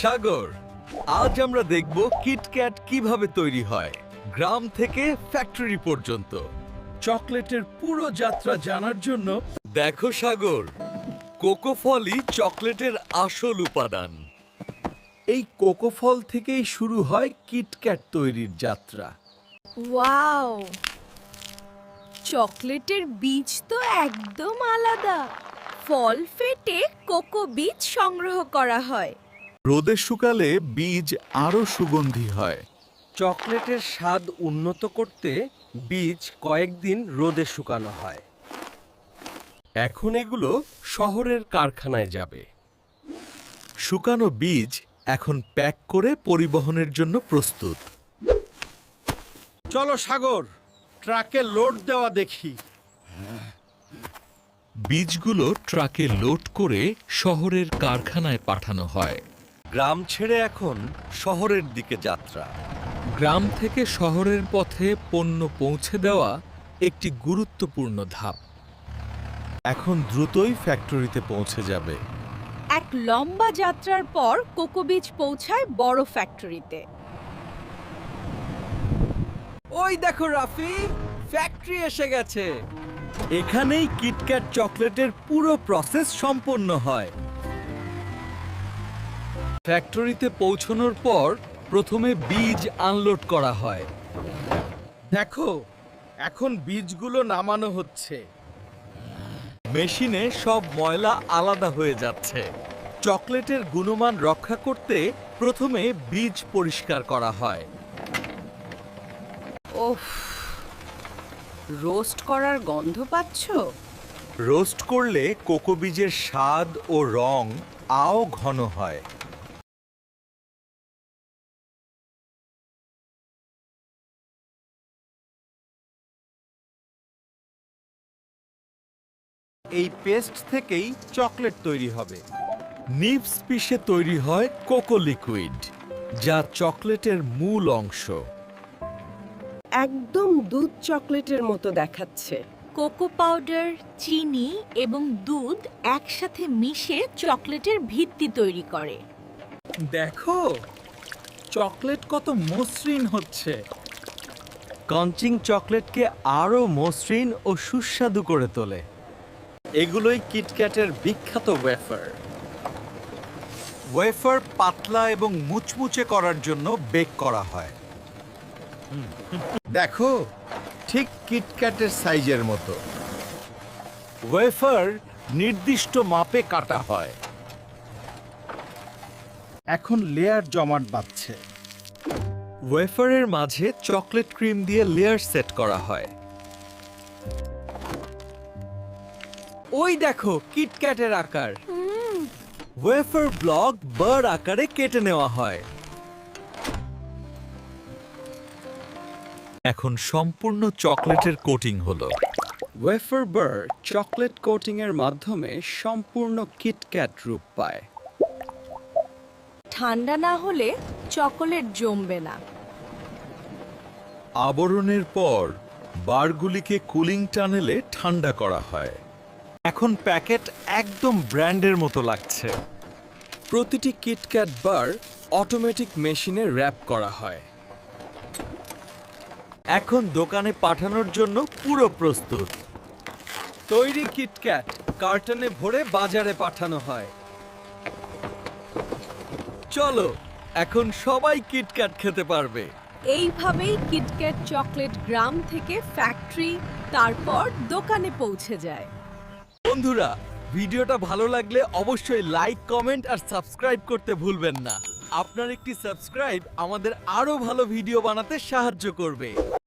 সাগর, আজ আমরা দেখব কিটক্যাট কীভাবে তৈরি হয়, গ্রাম থেকে ফ্যাক্টরি পর্যন্ত। চকলেটের পুরো যাত্রা জানার জন্য দেখো সাগর, কোকো ফলই চকলেটের আসল উপাদান। এই কোকো ফল থেকেই শুরু হয় কিটক্যাট তৈরির যাত্রা। ওয়াও! চকলেটের বীজ তো একদম আলাদা। ফল ফেটে কোকো বীজ সংগ্রহ করা হয়। রোদে শুকালে বীজ আরও সুগন্ধি হয়। চকলেটের স্বাদ উন্নত করতে বীজ কয়েকদিন রোদে শুকানো হয়। এখন এগুলো শহরের কারখানায় যাবে। শুকানো বীজ এখন প্যাক করে পরিবহনের জন্য প্রস্তুত। চলো সাগর ট্রাকে লোড দেওয়া দেখি। বীজগুলো ট্রাকে লোড করে শহরের কারখানায় পাঠানো হয়। গ্রাম ছেড়ে এখন শহরের দিকে যাত্রা। গ্রাম থেকে শহরের পথে পণ্য পৌঁছে দেওয়া একটি গুরুত্বপূর্ণ ধাপ। এখন দ্রুতই ফ্যাক্টরিতে পৌঁছে যাবে। এক লম্বা যাত্রার পর কোকো বীজ পৌঁছায় বড় ফ্যাক্টরিতে। ওই দেখো রাফি ফ্যাক্টরি এসে গেছে। এখানেই কিটক্যাট চকলেটের পুরো প্রসেস সম্পন্ন হয়। ফ্যাক্টরিতে পৌঁছানোর পর প্রথমে বীজ আনলোড করা হয়। দেখো এখন বীজগুলো নামানো হচ্ছে। মেশিনে সব ময়লা আলাদা হয়ে যাচ্ছে। চকলেটের গুণমান রক্ষা করতে প্রথমে বীজ পরিষ্কার করা হয়। ওফ রোস্ট করার গন্ধ পাচ্ছো? রোস্ট করলে কোকো বীজের স্বাদ ও রং আও ঘন হয়। এই পেস্ট থেকেই চকলেট তৈরি হবে। নিভস পিসে তৈরি হয় কোকো লিকুইড যা চকলেটের মূল অংশ। একদম দুধ চকলেটের মতো দেখাচ্ছে। কোকো পাউডার চিনি এবং দুধ একসাথে মিশে চকলেটের ভিত্তি তৈরি করে। দেখো চকলেট কত মসৃণ হচ্ছে। কঞ্চিং চকলেটকে আরও মসৃণ ও সুস্বাদু করে তোলে। এগুলোই কিটক্যাটের বিখ্যাত ওয়েফার ওয়েফার পাতলা এবং মুচমুচে করার জন্য বেক করা হয়। দেখো ঠিক কিটক্যাটের সাইজের মতো। ওয়েফার নির্দিষ্ট মাপে কাটা হয়। এখন লেয়ার জমাট বাঁধছে। ওয়েফারের মাঝে চকলেট ক্রিম দিয়ে লেয়ার সেট করা হয়। ওই দেখো কিটক্যাটের আকার। ওয়েফার ব্লক বার আকারে কেটে নেওয়া হয়। এখন সম্পূর্ণ চকলেটের কোটিং হলো। ওয়েফার বার চকলেট কোটিং এর মাধ্যমে সম্পূর্ণ কিটক্যাট রূপ পায়। ঠান্ডা না হলে চকোলেট জমবে না। আবরণের পর বারগুলিকে কুলিং টানেলে ঠান্ডা করা হয়। এখন প্যাকেট একদম ব্র্যান্ডের মতো লাগছে। প্রতিটি কিটক্যাট বার অটোমেটিক মেশিনে র্যাপ করা হয়। এখন দোকানে পাঠানোর জন্য পুরো প্রস্তুত। তৈরি কিটক্যাট কার্টনে ভরে বাজারে পাঠানো হয়। চলো এখন সবাই কিটক্যাট খেতে পারবে। এইভাবেই কিটক্যাট চকলেট গ্রাম থেকে ফ্যাক্টরি তারপর দোকানে পৌঁছে যায়। বন্ধুরা, ভিডিওটা ভালো লাগলে অবশ্যই লাইক কমেন্ট আর সাবস্ক্রাইব করতে ভুলবেন না। আপনার একটি সাবস্ক্রাইব আমাদের আরও ভালো ভিডিও বানাতে সাহায্য করবে।